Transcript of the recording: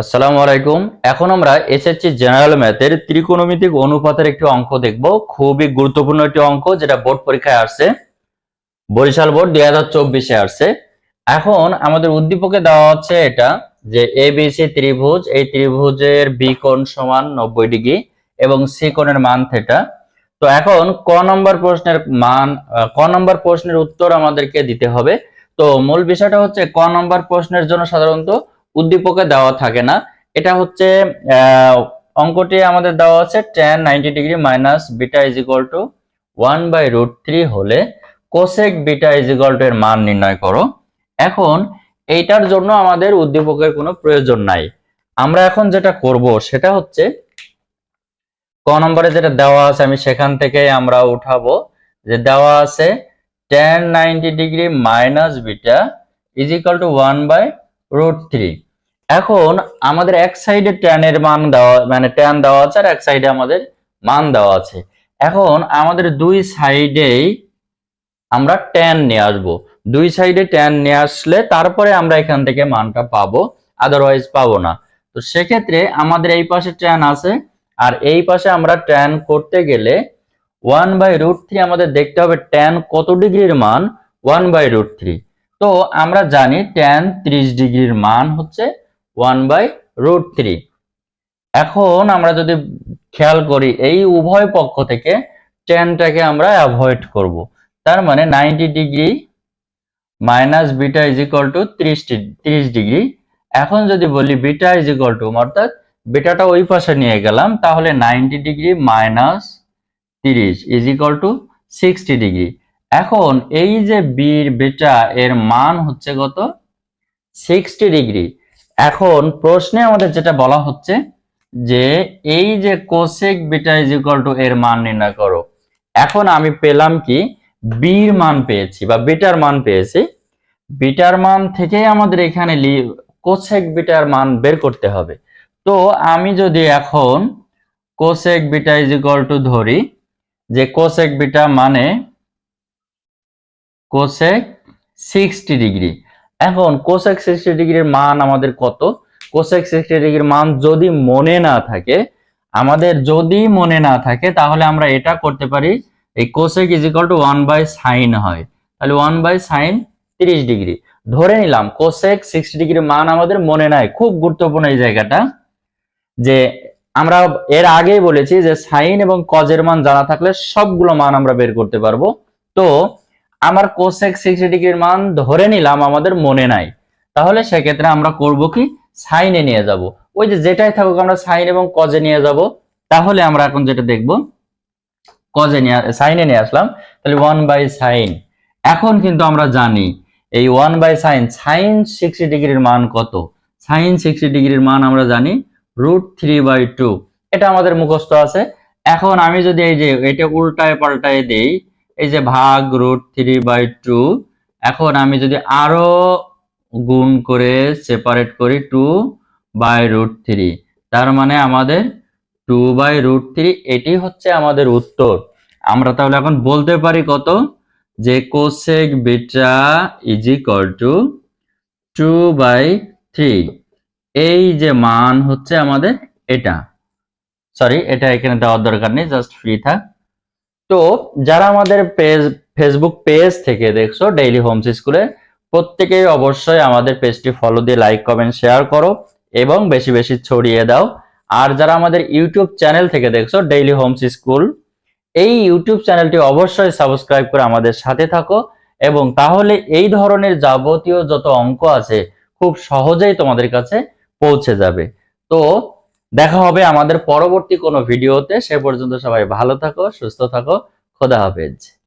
আসসালামু আলাইকুম। এখন আমরা এসএসসি জেনারেল ম্যাথের ত্রিকোণমিতিক অনুপাতের একটি অঙ্ক দেখব। খুবই গুরুত্বপূর্ণ একটি অঙ্ক, যেটা বোর্ড পরীক্ষায় আসছে। বরিশাল বোর্ড দুই হাজার চব্বিশে আসছে। এখন আমাদের উদ্দীপকে দেওয়া হচ্ছে এটা, যে এ বি সি ত্রিভুজ, এই ত্রিভুজের বি কোণ সমান নব্বই ডিগ্রি এবং সি কোণের মান থেটা তো এখন ক নম্বর প্রশ্নের মান ক নম্বর প্রশ্নের উত্তর আমাদেরকে দিতে হবে। তো মূল বিষয়টা হচ্ছে ক নম্বর প্রশ্নের জন্য সাধারণত উদ্দীপকে দেওয়া থাকে না। এটা হচ্ছে অঙ্কটি আমাদের দেওয়া আছে tan ninety degree minus beta is equal to one by root three হলে cosec beta is equal to এর মান নির্ণয় করো। এখন এইটার জন্য আমাদের উদ্দীপকের কোনো প্রয়োজন নাই। আমরা এখন যেটা করব সেটা হচ্ছে, ক নম্বরে যেটা দেওয়া আছে আমি সেখান থেকে আমরা উঠাবো যে দেওয়া আছে tan ninety degree minus beta is equal to one by root three এখন আমাদের এক সাইডে ট্যানের মান দেওয়া মানে ট্যান দেওয়া আছে আর এক সাইডে আমাদের মান দেওয়া আছে। এখন আমাদের দুই সাইডেই আমরা ট্যান নিয়ে আসব। দুই সাইডে ট্যান নিয়ে আসলে তারপরে আমরা এখান থেকে মানটা পাবো আদারওয়াইজ পাবো না। তো সেক্ষেত্রে আমাদের এই পাশে ট্যান আছে, আর এই পাশে আমরা ট্যান করতে গেলে ওয়ান বাই রুট থ্রি আমাদের দেখতে হবে ট্যান কত ডিগ্রির মান? ওয়ান বাই রুট থ্রি তো আমরা জানি ট্যান ত্রিশ ডিগ্রির মান হচ্ছে ওয়ান বাই রুট থ্রি এখন আমরা যদি খেয়াল করি, এই উভয় পক্ষ থেকে ট্যানটাকে আমরা অ্যাভয়েড করব। তার মানে ninety degree minus beta is equal to ত্রিশ ডিগ্রি। এখন যদি বলি বিটা ইজ ইকুয়াল টু অর্থাৎ বিটাটা ওই পাশে নিয়ে গেলাম, তাহলে নাইনটি ডিগ্রি মাইনাস তিরিশ is equal to sixty degree. এখন এই যে বির বিটা এর মান হচ্ছে কত? সিক্সটি ডিগ্রি এখন প্রশ্নে আমাদের যেটা বলা হচ্ছে যে এই যে কোসেক বিটা ইজ টু এর মান নির্ণয় করো। এখন আমি পেলাম কি? বির মান পেয়েছি বা বিটার মান পেয়েছি। বিটার মান থেকেই আমাদের এখানে কোসেক বিটার মান বের করতে হবে। তো আমি যদি এখন কোসেক বিটা ইজ টু ধরি, যে কোসেক বিটা মানে কোসেক সিক্সটি ডিগ্রি এখন কোসেক সিক্সটি ডিগ্রির মান আমাদের কত? কোসেক সিক্সটি ডিগ্রির মান যদি মনে না থাকে, আমাদের যদি মনে না থাকে, তাহলে আমরা এটা করতে পারি, এই cosec is to one by sine হয়। তাহলে ওয়ান বাই সাইন তিরিশ ডিগ্রি ধরে নিলাম কোসেক সিক্সটি ডিগ্রির মান আমাদের মনে নাই। খুব গুরুত্বপূর্ণ এই জায়গাটা, যে আমরা এর আগেই বলেছি যে সাইন এবং কজের মান জানা থাকলে সবগুলো মান আমরা বের করতে পারব। তো আমার কোসেক সিক্সটি ডিগ্রির মান ধরে নিলাম আমাদের মনে নাই। তাহলে সেক্ষেত্রে আমরা করব কি? সাইনে নিয়ে যাব। ওই যে যেটাই থাকুক আমরা সাইন এবং কজে নিয়ে যাব। তাহলে আমরা এখন যেটা দেখব কজে নিয়ে সাইনে নিয়ে আসলাম। তাহলে ওয়ান বাই সাইন এখন কিন্তু আমরা জানি, এই one by sine sine sixty ডিগ্রির মান কত? সাইন সিক্সটি ডিগ্রির মান আমরা জানি রুট থ্রি বাই টু এটা আমাদের মুখস্থ আছে। এখন আমি যদি এই যে, এটা উল্টায় পাল্টায় দেই এই যে ভাগ রুট থ্রি বাই টু এখন আমি যদি আরও গুণ করে সেপারেট করি টু বাই রুট থ্রি তার মানে আমাদের টু বাই রুট থ্রি এটি হচ্ছে আমাদের উত্তর। আমরা তাহলে এখন বলতে পারি কত? যে cosec beta is equal to two by three এই যে মান হচ্ছে আমাদের এটা। সরি এটা এখানে দেওয়ার দরকার নেই জাস্ট ফ্রি থাক। তো যারা আমাদের পেজ ফেসবুক পেজ থেকে দেখছ ডেইলি হোমস স্কুলে প্রত্যেকেই অবশ্যই আমাদের পেজটি ফলো দিয়ে লাইক কমেন্ট শেয়ার করো এবং বেশি বেশি ছড়িয়ে দাও। আর যারা আমাদের ইউটিউব চ্যানেল থেকে দেখছ ডেইলি হোমস স্কুল এই ইউটিউব চ্যানেলটি অবশ্যই সাবস্ক্রাইব করে আমাদের সাথে থাকো এবং তাহলে এই ধরনের যাবতীয় যত অঙ্ক আছে, খুব সহজেই তোমাদের কাছে পৌঁছে যাবে। তো দেখা হবে আমাদের পরবর্তী কোনো ভিডিওতে। সে পর্যন্ত সবাই ভালো থাকো, সুস্থ থাকো। খোদা হাফেজ।